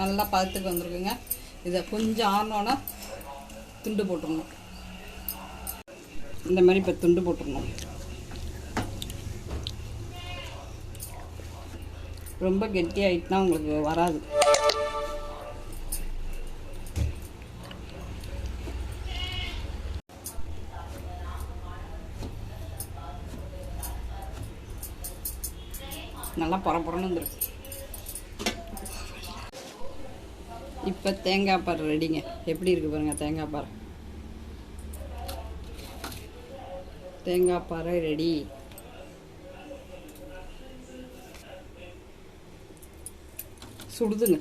நல்லா பதத்துக்கு வந்துருக்குங்க. இதை கொஞ்சம் ஆறினோன்னா துண்டு போட்டுடணும். இந்த மாதிரி இப்போ துண்டு போட்டுடணும். ரொம்ப கெட்டியாகிட்டுனா உங்களுக்கு வராது. நல்லா புறப்புறன்னு வந்துருக்கு இப்போ தேங்காய் பார் ரெடிங்க. எப்படி இருக்கு பாருங்க தேங்காய் பார் தேங்காய் பாறை ரெடி. சுடுதுங்க.